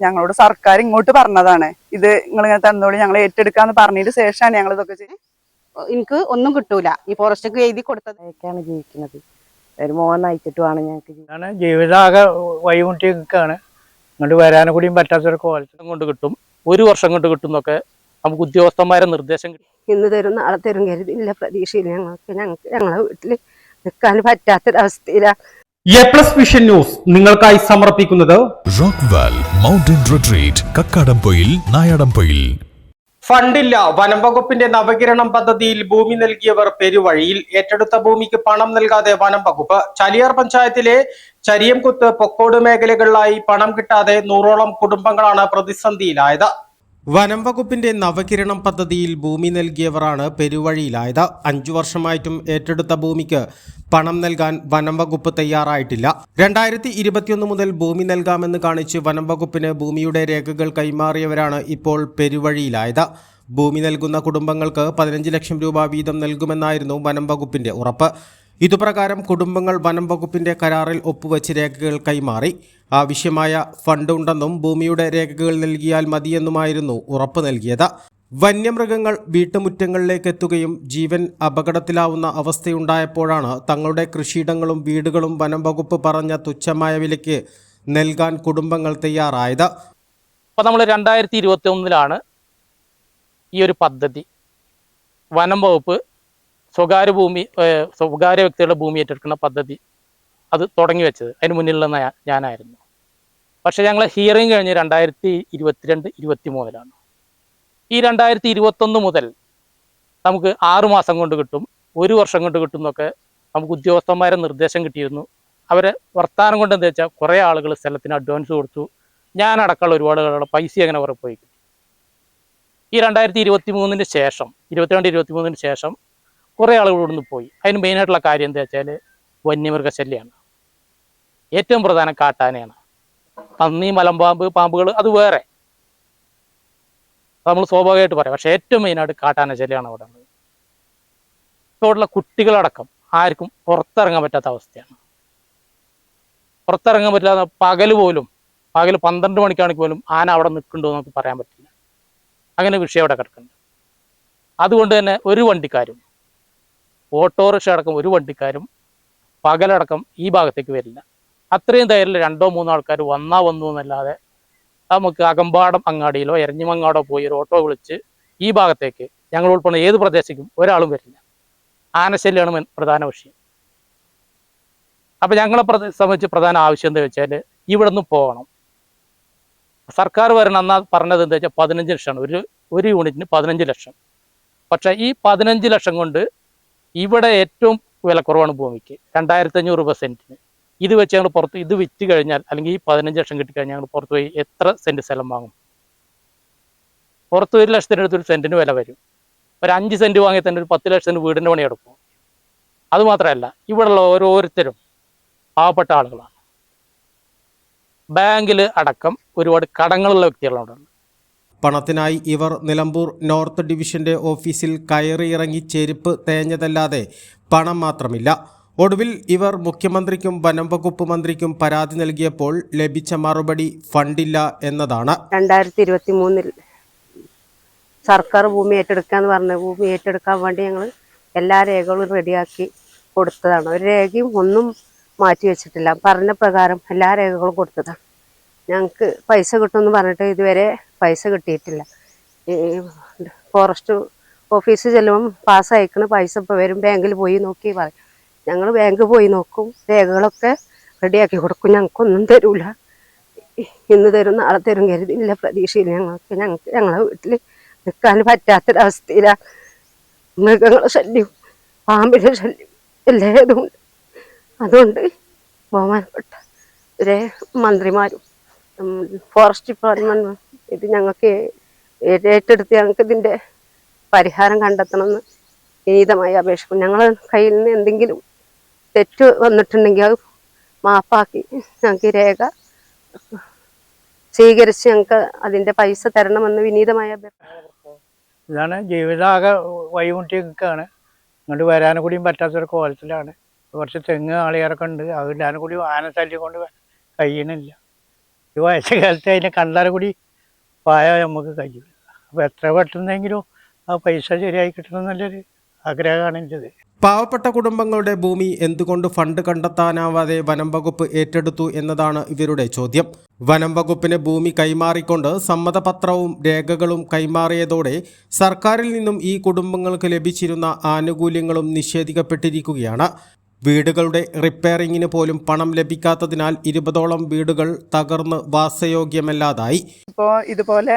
ഞങ്ങളോട് സർക്കാർ ഇങ്ങോട്ട് പറഞ്ഞതാണ്. ഇത് നിങ്ങൾ ഇങ്ങനെ തന്നോളി ഞങ്ങൾ ഏറ്റെടുക്കാന്ന് പറഞ്ഞതിന് ശേഷമാണ് ഞങ്ങൾ ഇതൊക്കെ ചെയ്തത് എനിക്ക് ഒന്നും കിട്ടൂല. ഈ ഫോറസ്റ്റ് എഴുതി കൊടുത്തത്. ഒക്കെയാണ് ജീവിക്കുന്നത്. ഒരു മോൻ നയിച്ചിട്ടുമാണ് ഞങ്ങൾക്ക് ജീവിതാകെ വൈകുട്ടി നിൽക്കുകയാണ് ഇങ്ങോട്ട് വരാനും കൂടിയും പറ്റാത്തൊരു കോലം കൊണ്ട് കിട്ടും. ഒരു വർഷം കൊണ്ട് കിട്ടും എന്നൊക്കെ നമുക്ക് ഉദ്യോഗസ്ഥന്മാരെ നിർദ്ദേശം കിട്ടും. ഇന്ന് തരും നാളെ തരും കരുതില്ല പ്രതീക്ഷയില്ല ഞങ്ങൾക്ക്. ഞങ്ങൾക്ക് ഞങ്ങളെ വീട്ടിൽ നിൽക്കാൻ പറ്റാത്തൊരവസ്ഥയിലാണ് എ പ്ലസ് വിഷൻ ന്യൂസ് നിങ്ങൾക്കായി സമർപ്പിക്കുന്നത് rock well mountain retreat Kakkadampoyil Nayadampoyil. ഫണ്ടില്ല വനം വകുപ്പിന്റെ നവകിരണം പദ്ധതിയിൽ ഭൂമി നൽകിയവർ പെരുവഴിയിൽ ഏറ്റെടുത്ത ഭൂമിക്ക് പണം നൽകാതെ വനം വകുപ്പ്. ചലിയാർ പഞ്ചായത്തിലെ ചരിയംകുത്ത് പൊക്കോട് മേഖലകളിലായി പണം കിട്ടാതെ നൂറോളം കുടുംബങ്ങളാണ് പ്രതിസന്ധിയിലായത്. വനം വകുപ്പിന്റെ നവകിരണം പദ്ധതിയിൽ ഭൂമി നൽകിയവരാണ് പെരുവഴിയിലായത്. അഞ്ചു വർഷമായിട്ടും ഏറ്റെടുത്ത ഭൂമിക്ക് പണം നൽകാൻ വനം വകുപ്പ് തയ്യാറായിട്ടില്ല. രണ്ടായിരത്തി ഇരുപത്തിയൊന്ന് മുതൽ ഭൂമി നൽകാമെന്ന് കാണിച്ച് വനം വകുപ്പിന് ഭൂമിയുടെ രേഖകൾ കൈമാറിയവരാണ് ഇപ്പോൾ പെരുവഴിയിലായത്. ഭൂമി നൽകുന്ന കുടുംബങ്ങൾക്ക് പതിനഞ്ച് ലക്ഷം രൂപ വീതം നൽകുമെന്നായിരുന്നു വനം വകുപ്പിന്റെ ഉറപ്പ്. ഇതുപ്രകാരം കുടുംബങ്ങൾ വനം വകുപ്പിന്റെ കരാറിൽ ഒപ്പുവെച്ച് രേഖകൾ കൈമാറി. ആവശ്യമായ ഫണ്ട് ഉണ്ടെന്നും ഭൂമിയുടെ രേഖകൾ നൽകിയാൽ മതിയെന്നുമായിരുന്നു ഉറപ്പ് നൽകിയത്. വന്യമൃഗങ്ങൾ വീട്ടുമുറ്റങ്ങളിലേക്ക് എത്തുകയും ജീവൻ അപകടത്തിലാവുന്ന അവസ്ഥയുണ്ടായപ്പോഴാണ് തങ്ങളുടെ കൃഷിയിടങ്ങളും വീടുകളും വനം വകുപ്പ് പറഞ്ഞ തുച്ഛമായ വിലയ്ക്ക് നൽകാൻ കുടുംബങ്ങൾ തയ്യാറായത്. അപ്പോൾ നമ്മൾ രണ്ടായിരത്തി ഇരുപത്തി ഒന്നിലാണ് ഈ ഒരു പദ്ധതി. വനം വകുപ്പ് സ്വകാര്യ ഭൂമി സ്വകാര്യ വ്യക്തികളുടെ ഭൂമി ഏറ്റെടുക്കുന്ന പദ്ധതി അത് തുടങ്ങി വെച്ചത്. അതിന് മുന്നിലുള്ള ഞാനായിരുന്നു. പക്ഷേ ഞങ്ങൾ ഹിയറിംഗ് കഴിഞ്ഞ് രണ്ടായിരത്തി ഇരുപത്തിരണ്ട് ഇരുപത്തി മൂന്നിലാണ് ഈ രണ്ടായിരത്തി ഇരുപത്തൊന്ന് മുതൽ നമുക്ക് ആറു മാസം കൊണ്ട് കിട്ടും ഒരു വർഷം കൊണ്ട് കിട്ടും എന്നൊക്കെ നമുക്ക് ഉദ്യോഗസ്ഥന്മാരെ നിർദ്ദേശം കിട്ടിയിരുന്നു. അവരെ വർത്താനം കൊണ്ട് എന്താ വെച്ചാൽ കുറേ ആളുകൾ സ്ഥലത്തിന് അഡ്വാൻസ് കൊടുത്തു. ഞാനടക്കമുള്ള ഒരുപാട് ആളുകളുടെ പൈസ അങ്ങനെ കുറെ പോയി ഈ രണ്ടായിരത്തി ഇരുപത്തി മൂന്നിന് ശേഷം ഇരുപത്തിരണ്ട് ഇരുപത്തി മൂന്നിന് ശേഷം കുറേ ആളുകൾ ഇവിടുന്ന് പോയി. അതിന് മെയിനായിട്ടുള്ള കാര്യം എന്താ വെച്ചാൽ വന്യമൃഗശല്യമാണ് ഏറ്റവും പ്രധാനം കാട്ടാനയാണ്. പന്നി മലമ്പാമ്പ് പാമ്പുകൾ അത് വേറെ. നമ്മൾ സ്വാഭാവികമായിട്ട് പറയാം. പക്ഷേ ഏറ്റവും മെയിനായിട്ട് കാട്ടാന ശല്യമാണ് അവിടെ ഉള്ളത്. ഇപ്പോൾ ഉള്ള കുട്ടികളടക്കം ആർക്കും പുറത്തിറങ്ങാൻ പറ്റാത്ത അവസ്ഥയാണ്. പുറത്തിറങ്ങാൻ പറ്റാത്ത പകൽ പോലും പകൽ പന്ത്രണ്ട് മണിക്കാണെങ്കിൽ പോലും ആന അവിടെ നിൽക്കുന്നുണ്ടോ എന്ന് നമുക്ക് പറയാൻ പറ്റില്ല. അങ്ങനെ വിഷയം അവിടെ കിടക്കുന്നുണ്ട്. അതുകൊണ്ട് തന്നെ ഒരു വണ്ടിക്കാരും ഓട്ടോറിക്ഷ അടക്കം ഒരു വണ്ടിക്കാരും പകലടക്കം ഈ ഭാഗത്തേക്ക് വരില്ല. അത്രയും തൈരിൽ രണ്ടോ മൂന്നോ ആൾക്കാർ വന്നാ വന്നു എന്നല്ലാതെ നമുക്ക് അകമ്പാടം അങ്ങാടിയിലോ എരഞ്ഞിമങ്ങാടോ പോയി ഒരു ഓട്ടോ വിളിച്ച് ഈ ഭാഗത്തേക്ക് ഞങ്ങൾ ഉൾപ്പെടുന്ന ഏത് പ്രദേശത്തേക്കും ഒരാളും വരില്ല. ആനശല്യമാണ് പ്രധാന വിഷയം. അപ്പൊ ഞങ്ങളെ സംബന്ധിച്ച് പ്രധാന ആവശ്യം എന്താ വെച്ചാൽ ഇവിടെ നിന്ന് പോകണം. സർക്കാർ വരണം എന്നാ പറഞ്ഞത് എന്താ വെച്ചാൽ പതിനഞ്ച് ലക്ഷമാണ്. ഒരു ഒരു യൂണിറ്റിന് പതിനഞ്ച് ലക്ഷം. പക്ഷേ ഈ പതിനഞ്ച് ലക്ഷം കൊണ്ട് ഇവിടെ ഏറ്റവും വില കുറവാണ് ഭൂമിക്ക്. രണ്ടായിരത്തി അഞ്ഞൂറ് രൂപ സെന്റിന് ഇത് വെച്ച് ഞങ്ങൾ പുറത്ത് ഇത് വിറ്റ് കഴിഞ്ഞാൽ അല്ലെങ്കിൽ ഈ പതിനഞ്ച് ലക്ഷം കിട്ടിക്കഴിഞ്ഞാൽ ഞങ്ങൾ പുറത്ത് പോയി എത്ര സെന്റ് സ്ഥലം വാങ്ങും? പുറത്ത് ഒരു ലക്ഷത്തിന്റെ അടുത്ത് ഒരു സെന്റിന് വില വരും. ഒരു അഞ്ച് സെന്റ് വാങ്ങി തന്നെ ഒരു പത്ത് ലക്ഷത്തിന് വീടിന്റെ പണി എടുക്കും. അതുമാത്രമല്ല ഇവിടെയുള്ള ഓരോരുത്തരും പാവപ്പെട്ട ആളുകളാണ്. ബാങ്കിൽ അടക്കം ഒരുപാട് കടങ്ങളുള്ള വ്യക്തികളാണ് അവിടെ പണത്തിനായി ഇവർ നിലമ്പൂർ നോർത്ത് ഡിവിഷന്റെ ഓഫീസിൽ കയറിയിറങ്ങി ചെരുപ്പ് തേഞ്ഞതല്ലാതെ പണം മാത്രമില്ല. ഒടുവിൽ ഇവർ മുഖ്യമന്ത്രിക്കും വനം വകുപ്പ് മന്ത്രിക്കും പരാതി നൽകിയപ്പോൾ ലഭിച്ച മറുപടി ഫണ്ടില്ല എന്നതാണ്. രണ്ടായിരത്തി ഇരുപത്തി മൂന്നിൽ സർക്കാർ ഭൂമി ഏറ്റെടുക്കാന്ന് പറഞ്ഞ ഭൂമി ഏറ്റെടുക്കാൻ വേണ്ടി ഞങ്ങൾ എല്ലാ രേഖകളും റെഡിയാക്കി കൊടുത്തതാണ്. ഒരു രേഖയും ഒന്നും മാറ്റി വെച്ചിട്ടില്ല. പറഞ്ഞ പ്രകാരം എല്ലാ രേഖകളും കൊടുത്തതാണ്. ഞങ്ങൾക്ക് പൈസ കിട്ടുമെന്ന് പറഞ്ഞിട്ട് ഇതുവരെ പൈസ കിട്ടിയിട്ടില്ല. ഫോറസ്റ്റ് ഓഫീസിൽ ചെല്ലുമ്പം പാസ് അയക്കണ പൈസ ഇപ്പോൾ വരും. ബാങ്കിൽ പോയി നോക്കി പറയും. ഞങ്ങൾ ബാങ്കിൽ പോയി നോക്കും. രേഖകളൊക്കെ റെഡിയാക്കി കൊടുക്കും. ഞങ്ങൾക്കൊന്നും തരൂല. ഇന്ന് തരും നാളെ തരും കരുതില്ല പ്രതീക്ഷയില്ല ഞങ്ങൾക്ക്. ഞങ്ങൾക്ക് ഞങ്ങളെ വീട്ടിൽ നിൽക്കാൻ പറ്റാത്തൊരവസ്ഥയിലാണ് മൃഗങ്ങളെ ശല്യം പാമ്പിന്റെ ശല്യം എല്ലാതും അതുകൊണ്ട് ബഹുമാനപ്പെട്ട ഒരേ മന്ത്രിമാരും ഫോറസ്റ്റ് ഡിപ്പാർട്ട്മെന്റ് ഇത് ഞങ്ങൾക്ക് ഏറ്റെടുത്ത് ഞങ്ങൾക്ക് ഇതിന്റെ പരിഹാരം കണ്ടെത്തണമെന്ന് വിനീതമായി അപേക്ഷിക്കും ഞങ്ങളുടെ കയ്യിൽ നിന്ന് എന്തെങ്കിലും തെറ്റ് വന്നിട്ടുണ്ടെങ്കിൽ അത് മാപ്പാക്കി ഞങ്ങൾക്ക് രേഖ സ്വീകരിച്ച് ഞങ്ങൾക്ക് അതിന്റെ പൈസ തരണമെന്ന് വിനീതമായ ഇതാണ് ജീവിതാകെ വൈമുട്ടി നിൽക്കുകയാണ് ഇങ്ങോട്ട് വരാനും കൂടിയും പറ്റാത്തൊരു കോലത്തിലാണ്. കുറച്ച് തെങ്ങ് ആളിയാരൊക്കെ ഉണ്ട്. അത് ഇടാനും കൂടി ആനശല്യം കൊണ്ട് കഴിയണില്ല ഈ വയസ്സുകാലത്ത് അതിനെ കണ്ടാൽ കൂടി പായ നമുക്ക് കഴിയില്ല അപ്പോൾ എത്ര പെട്ടെന്നെങ്കിലും ആ പൈസ ശരിയായി കിട്ടണം എന്നുള്ളൊരു ആഗ്രഹമാണ് എന്റെത് പാവപ്പെട്ട കുടുംബങ്ങളുടെ ഭൂമി എന്തുകൊണ്ട് ഫണ്ട് കണ്ടെത്താനാവാതെ വനം വകുപ്പ് ഏറ്റെടുത്തു എന്നതാണ് ഇവരുടെ ചോദ്യം. വനം വകുപ്പിന് ഭൂമി കൈമാറിക്കൊണ്ട് സമ്മതപത്രവും രേഖകളും കൈമാറിയതോടെ സർക്കാരിൽ നിന്നും ഈ കുടുംബങ്ങൾക്ക് ലഭിച്ചിരുന്ന ആനുകൂല്യങ്ങളും നിഷേധിക്കപ്പെട്ടിരിക്കുകയാണ്. വീടുകളുടെ റിപ്പയറിങ്ങിന് പോലും പണം ലഭിക്കാത്തതിനാൽ ഇരുപതോളം വീടുകൾ തകർന്ന് വാസയോഗ്യമല്ലാതായി. ഇപ്പോൾ ഇതുപോലെ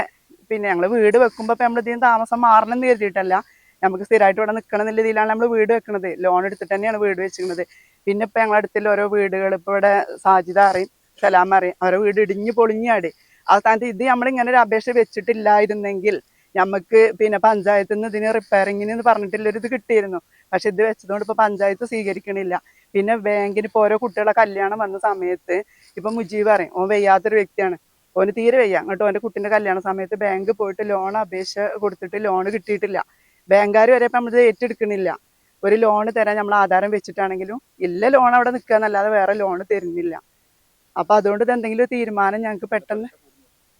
പിന്നെ ഞങ്ങൾ വീട് വെക്കുമ്പോൾ ഇപ്പം നമ്മൾ ഇതിന് താമസം മാറണം എന്ന് കരുതിയിട്ടല്ല. നമുക്ക് സ്ഥിരമായിട്ട് ഇവിടെ നിൽക്കണം എന്നുള്ള രീതിയിലാണ് നമ്മൾ വീട് വെക്കുന്നത് ലോൺ എടുത്തിട്ട് തന്നെയാണ് വീട് വെച്ചിരുന്നത് പിന്നെ ഇപ്പം ഞങ്ങളുടെ അടുത്തുള്ള ഓരോ വീടുകൾ ഇപ്പോൾ ഇവിടെ സാജിത അറിയും സലാം അറിയും. അവരെ വീട് ഇടിഞ്ഞു പൊളിഞ്ഞാടി. അവസാനത്ത് ഇത് നമ്മളിങ്ങനെ ഒരു അപേക്ഷ വെച്ചിട്ടില്ലായിരുന്നെങ്കിൽ നമുക്ക് പിന്നെ പഞ്ചായത്തിൽ നിന്ന് ഇതിന് റിപ്പയറിങ്ങിന് എന്ന് പറഞ്ഞിട്ടുള്ളൊരു ഇത് കിട്ടിയിരുന്നു. പക്ഷെ ഇത് വെച്ചതുകൊണ്ട് ഇപ്പൊ പഞ്ചായത്ത് സ്വീകരിക്കണില്ല. പിന്നെ ബാങ്കിന് ഇപ്പൊ ഓരോ കുട്ടികളെ കല്യാണം വന്ന സമയത്ത് ഇപ്പൊ മുജീബ് പറയും ഓൻ വയ്യാത്തൊരു വ്യക്തിയാണ്. ഓന് തീരെ വയ്യ. അങ്ങോട്ട് ഓന്റെ കുട്ടിന്റെ കല്യാണ സമയത്ത് ബാങ്ക് പോയിട്ട് ലോൺ അപേക്ഷ കൊടുത്തിട്ട് ലോൺ കിട്ടിയിട്ടില്ല. ബാങ്കുകാർ വരെ ഇപ്പൊ നമ്മളിത് ഏറ്റെടുക്കണില്ല. ഒരു ലോൺ തരാൻ നമ്മൾ ആധാരം വെച്ചിട്ടാണെങ്കിലും ഇല്ല ലോൺ അവിടെ നിൽക്കുക എന്നല്ലാതെ വേറെ ലോൺ തരുന്നില്ല. അപ്പൊ അതുകൊണ്ട് ഇത് എന്തെങ്കിലും തീരുമാനം ഞങ്ങൾക്ക് പെട്ടെന്ന്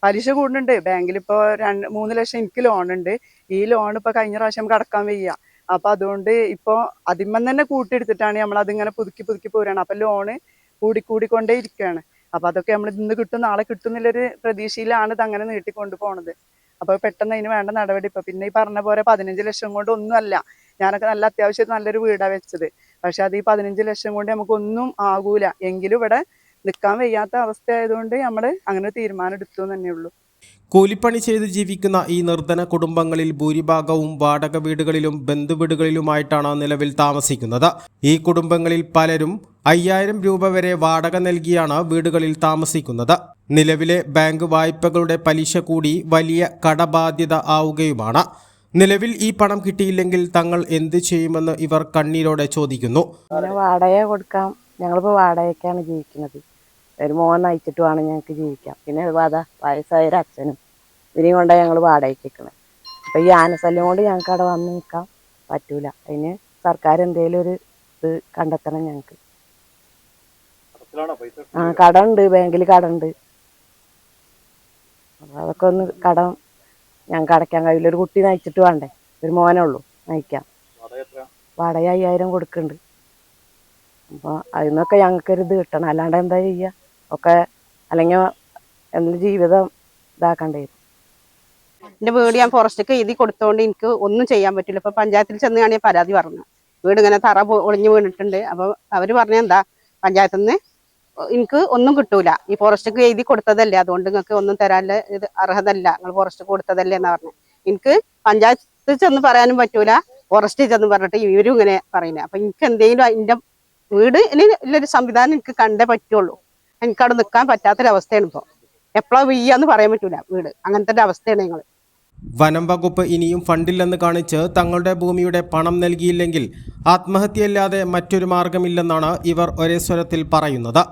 പലിശ കൂടുന്നുണ്ട്. ബാങ്കിൽ ഇപ്പോ രണ്ട് മൂന്ന് ലക്ഷം എനിക്ക് ലോൺ ഉണ്ട്. ഈ ലോൺ ഇപ്പൊ കഴിഞ്ഞ പ്രാവശ്യം നമുക്ക് അടക്കാൻ വയ്യ. അപ്പൊ അതുകൊണ്ട് ഇപ്പൊ അതിമ്മം തന്നെ കൂട്ടിയെടുത്തിട്ടാണ് നമ്മൾ അതിങ്ങനെ പുതുക്കി പുതുക്കി പോരാണ്. അപ്പൊ ലോണ് കൂടിക്കൂടിക്കൊണ്ടേ ഇരിക്കുകയാണ് അപ്പൊ അതൊക്കെ നമ്മൾ ഇന്ന് കിട്ടും നാളെ കിട്ടും എന്നുള്ളൊരു പ്രതീക്ഷയിലാണ് ഇത് അങ്ങനെ നീട്ടിക്കൊണ്ട് പോണത്. അപ്പൊ പെട്ടെന്ന് അതിന് വേണ്ട നടപടി ഇപ്പൊ. പിന്നെ ഈ പറഞ്ഞ പോലെ പതിനഞ്ച് ലക്ഷം കൊണ്ട് ഒന്നുമല്ല ഞാനൊക്കെ നല്ല അത്യാവശ്യം നല്ലൊരു വീടാ വെച്ചത്. പക്ഷെ അത് ഈ പതിനഞ്ച് ലക്ഷം കൊണ്ട് നമുക്കൊന്നും ആകൂല. എങ്കിലും ഇവിടെ നിൽക്കാൻ വയ്യാത്ത അവസ്ഥ ആയതുകൊണ്ട് നമ്മൾ അങ്ങനെ ഒരു തീരുമാനം എടുത്തു തന്നെ ഉള്ളൂ കൂലിപ്പണി ചെയ്ത് ജീവിക്കുന്ന ഈ നിർധന കുടുംബങ്ങളിൽ ഭൂരിഭാഗവും വാടക വീടുകളിലും ബന്ധുവീടുകളിലുമായിട്ടാണ് നിലവിൽ താമസിക്കുന്നത്. ഈ കുടുംബങ്ങളിൽ പലരും അയ്യായിരം രൂപ വരെ വാടക നൽകിയാണ് വീടുകളിൽ താമസിക്കുന്നത്. നിലവിലെ ബാങ്ക് വായ്പകളുടെ പലിശ കൂടി വലിയ കടബാധ്യത ആവുകയുമാണ്. നിലവിൽ ഈ പണം കിട്ടിയില്ലെങ്കിൽ തങ്ങൾ എന്ത് ചെയ്യുമെന്ന് ഇവർ കണ്ണീരോടെ ചോദിക്കുന്നു. വാടക കൊടുക്കാം. ഞങ്ങളിപ്പോൾ വാടകയ്ക്കാണ് ജീവിക്കുന്നത്. ഒരു മോൻ നയിച്ചിട്ട് വേണം ഞങ്ങൾക്ക് ജീവിക്കാം പിന്നെ അതുപോലെ വയസ്സായ ഒരു അച്ഛനും. ഇതിനെയും കൊണ്ടാണ് ഞങ്ങൾ വാടകയ്ക്ക് നിൽക്കുന്നത് അപ്പോൾ ഈ ആനശല്യം കൊണ്ട് ഞങ്ങൾക്ക് അവിടെ വന്ന് നിൽക്കാൻ പറ്റൂല. അതിന് സർക്കാർ എന്തെങ്കിലും ഒരു ഇത് കണ്ടെത്തണം ഞങ്ങൾക്ക് ആ കടമുണ്ട് ബാങ്കിൽ കടമുണ്ട് അപ്പോൾ അതൊക്കെ ഒന്ന് കടം ഞങ്ങൾക്ക് അടയ്ക്കാൻ കഴിയില്ല. ഒരു കുട്ടി നയിച്ചിട്ട് വേണ്ടേ? ഒരു മോനേ ഉള്ളൂ നയിക്കാം വാടക അയ്യായിരം കൊടുക്കുന്നുണ്ട് അപ്പോൾ അതിൽ നിന്നൊക്കെ ഞങ്ങൾക്കൊരു ഇത് കിട്ടണം. അല്ലാണ്ട് എന്താ ചെയ്യുക ഒക്കെ അല്ലെങ്കിൽ എന്റെ ജീവിതം ഇതാക്കണ്ടേ എന്റെ വീട് ഞാൻ ഫോറസ്റ്റൊക്കെ എഴുതി കൊടുത്തോണ്ട് എനിക്ക് ഒന്നും ചെയ്യാൻ പറ്റില്ല. ഇപ്പൊ പഞ്ചായത്തിൽ ചെന്ന് ഞാൻ പരാതി പറഞ്ഞു. വീട് ഇങ്ങനെ തറ ഒളിഞ്ഞു വീണിട്ടുണ്ട്. അപ്പൊ അവർ പറഞ്ഞ എന്താ? പഞ്ചായത്തിൽ നിന്ന് എനിക്ക് ഒന്നും കിട്ടൂല. ഈ ഫോറസ്റ്റൊക്കെ എഴുതി കൊടുത്തതല്ലേ. അതുകൊണ്ട് നിങ്ങൾക്ക് ഒന്നും തരാനുള്ള ഇത് അർഹതല്ല. നിങ്ങൾ ഫോറസ്റ്റ് കൊടുത്തതല്ലേ എന്നാ പറഞ്ഞു. എനിക്ക് പഞ്ചായത്ത് ചെന്ന് പറയാനും പറ്റൂല. ഫോറസ്റ്റ് ചെന്ന് പറഞ്ഞിട്ട് ഇവരും ഇങ്ങനെ പറയുന്നത് അപ്പൊ എനിക്ക് എന്തെങ്കിലും അതിന്റെ വീട് ഇനി ഉള്ളൊരു സംവിധാനം എനിക്ക് കണ്ടേ പറ്റുള്ളൂ. എനിക്കവിടെ നിൽക്കാൻ പറ്റാത്തൊരവസ്ഥയാണ് ഇപ്പോൾ എപ്പോഴാ വീയാന്ന് പറയാൻ പറ്റൂല വീട്. അങ്ങനത്തെ ഒരു അവസ്ഥയാണ് ഞങ്ങൾ വനം വകുപ്പ് ഇനിയും ഫണ്ടില്ലെന്ന് കാണിച്ച് തങ്ങളുടെ ഭൂമിയുടെ പണം നൽകിയില്ലെങ്കിൽ ആത്മഹത്യയല്ലാതെ മറ്റൊരു മാർഗമില്ലെന്നാണ് ഇവർ ഒരേ സ്വരത്തിൽ പറയുന്നത്.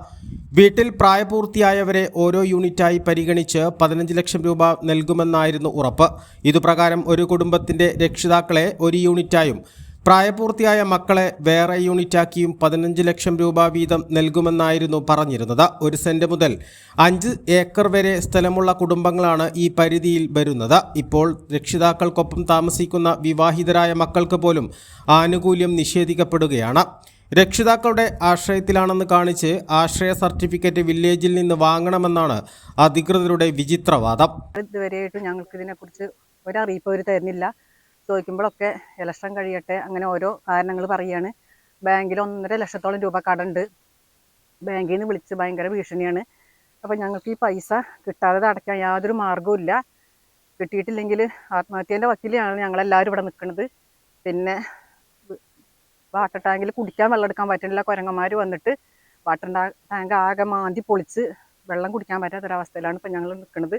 വീട്ടിൽ പ്രായപൂർത്തിയായവരെ ഓരോ യൂണിറ്റായി പരിഗണിച്ച് പതിനഞ്ച് ലക്ഷം രൂപ നൽകുമെന്നായിരുന്നു ഉറപ്പ്. ഇതുപ്രകാരം ഒരു കുടുംബത്തിന്റെ രക്ഷിതാക്കളെ ഒരു യൂണിറ്റായും പ്രായപൂർത്തിയായ മക്കളെ വേറെ യൂണിറ്റാക്കിയും പതിനഞ്ച് ലക്ഷം രൂപ വീതം നൽകുമെന്നായിരുന്നു പറഞ്ഞിരുന്നത്. ഒരു സെന്റ് മുതൽ അഞ്ച് ഏക്കർ വരെ സ്ഥലമുള്ള കുടുംബങ്ങളാണ് ഈ പരിധിയിൽ വരുന്നത്. ഇപ്പോൾ രക്ഷിതാക്കൾക്കൊപ്പം താമസിക്കുന്ന വിവാഹിതരായ മക്കൾക്ക് പോലും ആനുകൂല്യം നിഷേധിക്കപ്പെടുകയാണ്. രക്ഷിതാക്കളുടെ ആശ്രയത്തിലാണെന്ന് കാണിച്ച് ആശ്രയ സർട്ടിഫിക്കറ്റ് വില്ലേജിൽ നിന്ന് വാങ്ങണമെന്നാണ് അധികൃതരുടെ വിചിത്രവാദം. ഇതുവരെയായിട്ടും ഞങ്ങൾക്ക് ഇതിനെക്കുറിച്ച് ഒരറിയിപ്പ് അവർ തരുന്നില്ല. ചോദിക്കുമ്പോഴൊക്കെ ഇലക്ഷൻ കഴിയട്ടെ അങ്ങനെ ഓരോ കാരണങ്ങൾ പറയുകയാണ് ബാങ്കിൽ ഒന്നര ലക്ഷത്തോളം രൂപ കടണ്ട്. ബാങ്കിൽ നിന്ന് വിളിച്ച് ഭയങ്കര ഭീഷണിയാണ്. അപ്പോൾ ഞങ്ങൾക്ക് ഈ പൈസ കിട്ടാതെ അടയ്ക്കാൻ യാതൊരു മാർഗവും ഇല്ല. കിട്ടിയിട്ടില്ലെങ്കിൽ ആത്മഹത്യേന്റെ വക്കീലാണ് ഞങ്ങളെല്ലാവരും ഇവിടെ നിൽക്കുന്നത്. പിന്നെ വാട്ടർ ടാങ്കിൽ കുടിക്കാൻ വെള്ളം എടുക്കാൻ പറ്റുന്നില്ല കുരങ്ങന്മാർ വന്നിട്ട് വാട്ടർ ടാങ്ക് ആകെ മാന്തി പൊളിച്ച് വെള്ളം കുടിക്കാൻ പറ്റാത്തൊരവസ്ഥയിലാണ് ഇപ്പം ഞങ്ങൾ നിൽക്കുന്നത്.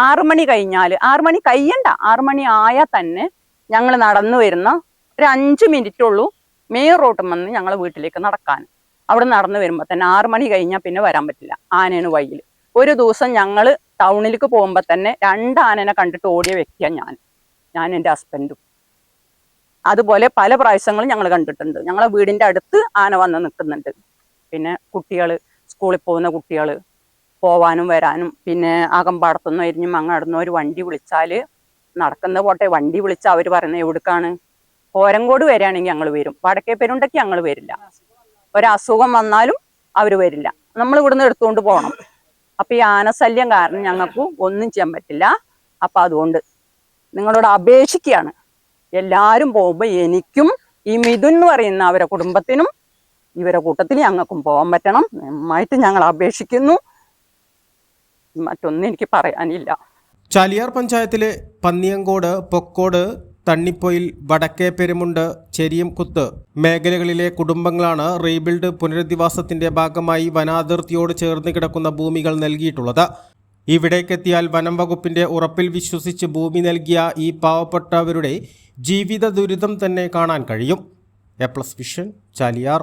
ആറു മണി കഴിഞ്ഞാൽ ആറു മണി കഴിയണ്ട. ആറു മണി ആയാൽ തന്നെ ഞങ്ങൾ നടന്നു വരുന്ന ഒരു അഞ്ച് മിനിറ്റ് ഉള്ളൂ മെയിൻ റോട്ടും വന്ന് ഞങ്ങൾ വീട്ടിലേക്ക് നടക്കാൻ. അവിടെ നടന്നു വരുമ്പോൾ തന്നെ ആറു മണി കഴിഞ്ഞാൽ പിന്നെ വരാൻ പറ്റില്ല ആനയാണ് വഴിയിൽ ഒരു ദിവസം ഞങ്ങൾ ടൗണിലേക്ക് പോകുമ്പോൾ തന്നെ രണ്ട് ആനനെ കണ്ടിട്ട് ഓടിയ വ്യക്തിയാണ് ഞാൻ. ഞാൻ എന്റെ ഹസ്ബൻഡും. അതുപോലെ പല പ്രാവശ്യങ്ങളും ഞങ്ങൾ കണ്ടിട്ടുണ്ട്. ഞങ്ങളെ വീടിന്റെ അടുത്ത് ആന വന്ന് നിൽക്കുന്നുണ്ട്. പിന്നെ കുട്ടികൾ സ്കൂളിൽ പോകുന്ന കുട്ടികൾ പോവാനും വരാനും. പിന്നെ അകമ്പാടത്തുനിന്നോ എരിഞ്ഞും അങ്ങാടുന്ന ഒരു വണ്ടി വിളിച്ചാൽ നടക്കുന്ന പോട്ടെ വണ്ടി വിളിച്ചാൽ അവർ പറയുന്നത് എവിടുക്കാണ്? കോരങ്കോട് വരികയാണെങ്കിൽ ഞങ്ങൾ വരും. വടക്കേ പെരുണ്ടയ്ക്ക് ഞങ്ങൾ വരില്ല. ഒരസുഖം വന്നാലും അവർ വരില്ല. നമ്മൾ ഇവിടുന്ന് എടുത്തുകൊണ്ട് പോകണം. അപ്പൊ ഈ ആനശല്യം കാരണം ഞങ്ങൾക്ക് ഒന്നും ചെയ്യാൻ പറ്റില്ല. അപ്പൊ അതുകൊണ്ട് നിങ്ങളോട് അപേക്ഷിക്കുകയാണ്. എല്ലാവരും പോകുമ്പോൾ എനിക്കും ഈ മിഥുൻ എന്ന് പറയുന്ന അവരെ കുടുംബത്തിനും ഇവരെ കൂട്ടത്തിൽ ഞങ്ങൾക്കും പോകാൻ പറ്റണം. നന്നായിട്ട് ഞങ്ങൾ അപേക്ഷിക്കുന്നു. മറ്റൊന്നും എനിക്ക് പറയാനില്ല. ചാലിയാർ പഞ്ചായത്തിലെ പന്നിയങ്കോട് പൊക്കോട് തണ്ണിപ്പൊയിൽ വടക്കേ പെരുമുണ്ട് ചെരിയംകുത്ത് മേഖലകളിലെ കുടുംബങ്ങളാണ് റീബിൽഡ് പുനരധിവാസത്തിന്റെ ഭാഗമായി വനാതിർത്തിയോട് ചേർന്ന് കിടക്കുന്ന ഭൂമികൾ നൽകിയിട്ടുള്ളത്. ഇവിടേക്കെത്തിയാൽ വനം വകുപ്പിന്റെ ഉറപ്പിൽ വിശ്വസിച്ച് ഭൂമി നൽകിയ ഈ പാവപ്പെട്ടവരുടെ ജീവിത ദുരിതം തന്നെ കാണാൻ കഴിയും. A plus vision Chaliyar.